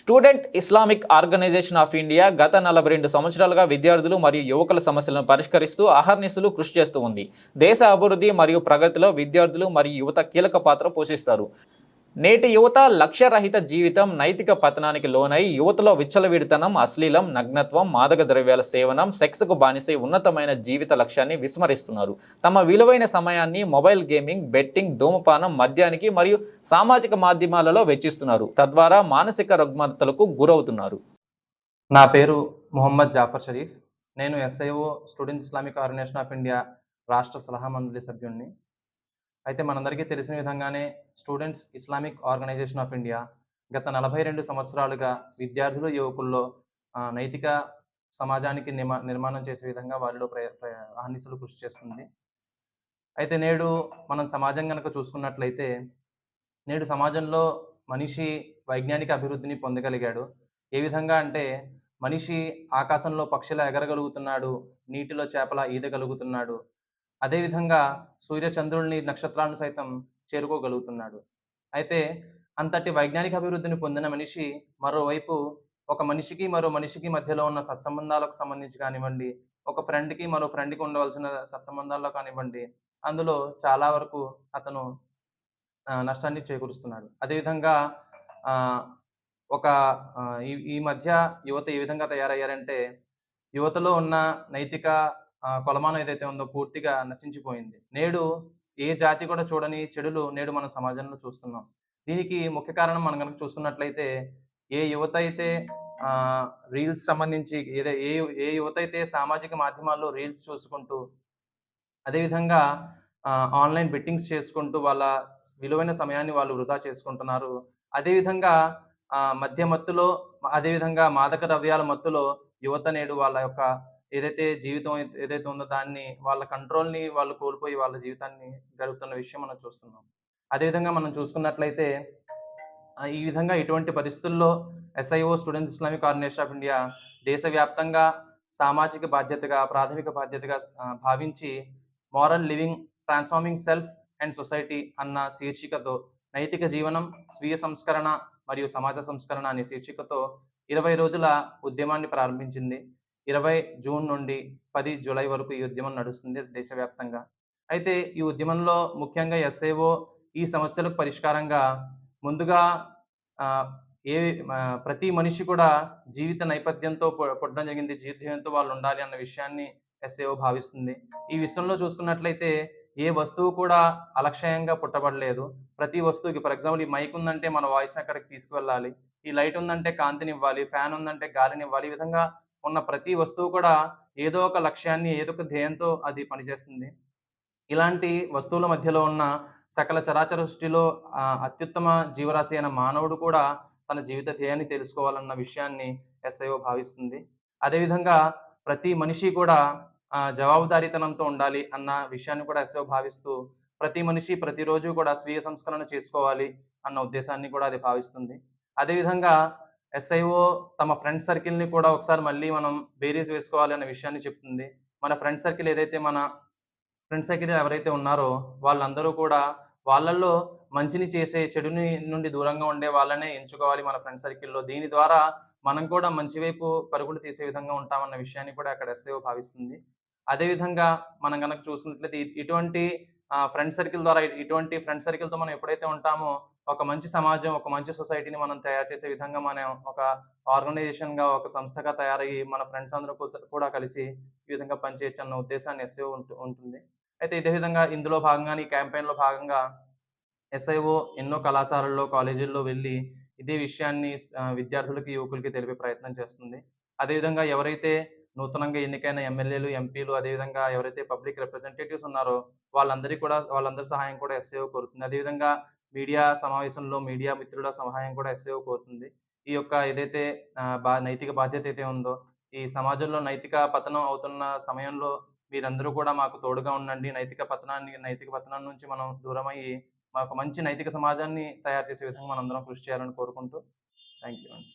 Student Islamic organisation of India గత నలభై రెండు సంవత్సరాలుగా విద్యార్థులు మరియు యువకుల సమస్యలను పరిష్కరిస్తూ అహర్నిశలు కృషి చేస్తూ ఉంది. దేశ అభివృద్ధి మరియు ప్రగతిలో విద్యార్థులు మరియు యువత కీలక పాత్ర పోషిస్తారు. నేటి యువత లక్ష్యరహిత జీవితం నైతిక పతనానికి లోనై యువతలో విచ్చలవిడితనం అశ్లీలం నగ్నత్వం మాదక ద్రవ్యాల సేవనం సెక్స్కు బానిసై ఉన్నతమైన జీవిత లక్ష్యాన్ని విస్మరిస్తున్నారు. తమ విలువైన సమయాన్ని మొబైల్ గేమింగ్ బెట్టింగ్ ధూమపానం మద్యానికి మరియు సామాజిక మాధ్యమాలలో వెచ్చిస్తున్నారు. తద్వారా మానసిక రుగ్మతలకు గురవుతున్నారు. నా పేరు మొహమ్మద్ జాఫర్ షరీఫ్. నేను SIO student Islamic organisation of India రాష్ట్ర సలహా మండలి సభ్యుడిని అయితే మనందరికీ తెలిసిన విధంగానే students Islamic organisation of India గత నలభై రెండు సంవత్సరాలుగా విద్యార్థులు యువకుల్లో నైతిక సమాజానికి నిర్మా నిర్మాణం చేసే విధంగా వారిలో ఆహ్నిసలు కృషి చేస్తుంది. అయితే నేడు మనం సమాజం కనుక చూసుకున్నట్లయితే నేడు సమాజంలో మనిషి వైజ్ఞానిక అభివృద్ధిని పొందగలిగాడు. ఏ విధంగా అంటే మనిషి ఆకాశంలో పక్షిలా ఎగరగలుగుతున్నాడు నీటిలో చేపల ఈదగలుగుతున్నాడు అదేవిధంగా సూర్యచంద్రుల్ని నక్షత్రాలను సైతం చేరుకోగలుగుతున్నాడు. అయితే అంతటి వైజ్ఞానిక అభివృద్ధిని పొందిన మనిషి మరోవైపు ఒక మనిషికి మరో మనిషికి మధ్యలో ఉన్న సత్సంబంధాలకు సంబంధించి కానివ్వండి ఒక ఫ్రెండ్కి మరో ఫ్రెండ్కి ఉండవలసిన సత్సంబంధాల్లో కానివ్వండి అందులో చాలా వరకు అతను నష్టాన్ని చేకూరుస్తున్నాడు. అదేవిధంగా ఒక ఈ ఈ మధ్య యువత ఏ విధంగా తయారయ్యారంటే యువతలో ఉన్న నైతిక కొలమానం ఏదైతే ఉందో పూర్తిగా నశించిపోయింది. నేడు ఏ జాతి కూడా చూడని చెడులు నేడు మన సమాజంలో చూస్తున్నాం. దీనికి ముఖ్య కారణం మనం కనుక చూసుకున్నట్లయితే ఏ యువత అయితే రీల్స్ సంబంధించి ఏదే ఏ ఏ యువత అయితే సామాజిక మాధ్యమాల్లో రీల్స్ చూసుకుంటూ అదేవిధంగా ఆన్లైన్ బెట్టింగ్స్ చేసుకుంటూ వాళ్ళ విలువైన సమయాన్ని వాళ్ళు వృధా చేసుకుంటున్నారు. అదేవిధంగా మధ్య మత్తులో అదేవిధంగా మాదక ద్రవ్యాల మత్తులో యువత నేడు వాళ్ళ యొక్క ఏదైతే జీవితం ఏదైతే ఉందో దాన్ని వాళ్ళ కంట్రోల్ని వాళ్ళు కోల్పోయి వాళ్ళ జీవితాన్ని గడుపుతున్న విషయం మనం చూస్తున్నాం. అదేవిధంగా మనం చూసుకున్నట్లయితే ఈ విధంగా ఇటువంటి పరిస్థితుల్లో SIO students Islamic organisation of India దేశవ్యాప్తంగా సామాజిక బాధ్యతగా ప్రాథమిక బాధ్యతగా భావించి moral living transforming self and society అన్న శీర్షికతో నైతిక జీవనం స్వీయ సంస్కరణ మరియు సమాజ సంస్కరణ అనే శీర్షికతో ఇరవై రోజుల ఉద్యమాన్ని ప్రారంభించింది. ఇరవై జూన్ నుండి పది జూలై వరకు ఈ ఉద్యమం నడుస్తుంది దేశవ్యాప్తంగా. అయితే ఈ ఉద్యమంలో ముఖ్యంగా ఎస్ఏఓ ఈ సమస్యలకు పరిష్కారంగా ముందుగా ఏ ప్రతి మనిషి కూడా జీవిత నేపథ్యంతో పుట్టడం జరిగింది జీవితంతో వాళ్ళు ఉండాలి అన్న విషయాన్ని ఎస్ఏఓ భావిస్తుంది. ఈ విషయంలో చూసుకున్నట్లయితే ఏ వస్తువు కూడా అలక్ష్యంగా పుట్టబడలేదు. ప్రతి వస్తువుకి ఫర్ ఎగ్జాంపుల్ ఈ మైక్ ఉందంటే మన వాయిస్ని అక్కడికి తీసుకువెళ్ళాలి. ఈ లైట్ ఉందంటే కాంతిని ఇవ్వాలి ఫ్యాన్ ఉందంటే గాలిని ఇవ్వాలి ఈ విధంగా ఉన్న ప్రతి వస్తువు కూడా ఏదో ఒక లక్ష్యాన్ని ఏదో ఒక ధ్యేయంతో అది పనిచేస్తుంది. ఇలాంటి వస్తువుల మధ్యలో ఉన్న సకల చరాచర సృష్టిలో అత్యుత్తమ జీవరాశి అయిన మానవుడు కూడా తన జీవిత ధ్యేయాన్ని తెలుసుకోవాలన్న విషయాన్ని ఎస్ఐఓ భావిస్తుంది. అదేవిధంగా ప్రతి మనిషి కూడా జవాబుదారీతనంతో ఉండాలి అన్న విషయాన్ని కూడా ఎస్ఐఓ భావిస్తూ ప్రతి మనిషి ప్రతిరోజు కూడా స్వీయ సంస్కరణ చేసుకోవాలి అన్న ఉద్దేశాన్ని కూడా అది భావిస్తుంది. అదేవిధంగా ఎస్ఐఓ తమ ఫ్రెండ్ సర్కిల్ని కూడా ఒకసారి మళ్ళీ మనం బేరీస్ వేసుకోవాలి అనే విషయాన్ని చెప్తుంది. మన ఫ్రెండ్ సర్కిల్ ఏదైతే మన ఫ్రెండ్ సర్కిల్ ఎవరైతే ఉన్నారో వాళ్ళందరూ కూడా వాళ్ళల్లో మంచిని చేసే చెడుని నుండి దూరంగా ఉండే వాళ్ళనే ఎంచుకోవాలి మన ఫ్రెండ్ సర్కిల్లో దీని ద్వారా మనం కూడా మంచి వైపు పరుగులు తీసే విధంగా ఉంటామన్న విషయాన్ని కూడా అక్కడ ఎస్ఐఓ భావిస్తుంది. అదేవిధంగా మనం కనుక చూసుకున్నట్లయితే ఇటువంటి ఫ్రెండ్ సర్కిల్ ద్వారా ఇటువంటి ఫ్రెండ్ సర్కిల్తో మనం ఎప్పుడైతే ఉంటామో ఒక మంచి సమాజం ఒక మంచి సొసైటీని మనం తయారు చేసే విధంగా మనం ఒక ఆర్గనైజేషన్గా ఒక సంస్థగా తయారయ్యి మన ఫ్రెండ్స్ అందరూ కూడా కలిసి ఈ విధంగా పనిచేయచ్చు అన్న ఉద్దేశాన్ని ఎస్ఐఓ ఉంటుంది. అయితే ఇదే విధంగా ఇందులో భాగంగా ఈ campaign లో భాగంగా ఎస్ఐఓ ఎన్నో కళాశాలల్లో కాలేజీల్లో వెళ్ళి ఇదే విషయాన్ని విద్యార్థులకి యువకులకి తెలిపే ప్రయత్నం చేస్తుంది. అదేవిధంగా ఎవరైతే నూతనంగా ఎన్నికైన ఎమ్మెల్యేలు ఎంపీలు అదేవిధంగా ఎవరైతే పబ్లిక్ రిప్రజెంటేటివ్స్ ఉన్నారో వాళ్ళందరికీ కూడా వాళ్ళందరి సహాయం కూడా ఎస్ఏఓ కోరుతుంది. అదేవిధంగా మీడియా సమావేశంలో మీడియా మిత్రుల సహాయం కూడా ఎస్ఏఓ కోరుతుంది. ఈ యొక్క ఏదైతే బా నైతిక బాధ్యత అయితే ఉందో ఈ సమాజంలో నైతిక పతనం అవుతున్న సమయంలో మీరందరూ కూడా మాకు తోడుగా ఉండండి. నైతిక పతనాన్ని నైతిక పతనం నుంచి మనం దూరమయ్యి మాకు మంచి నైతిక సమాజాన్ని తయారు చేసే విధంగా మనందరం కృషి చేయాలని కోరుకుంటూ థ్యాంక్ యూ అండి.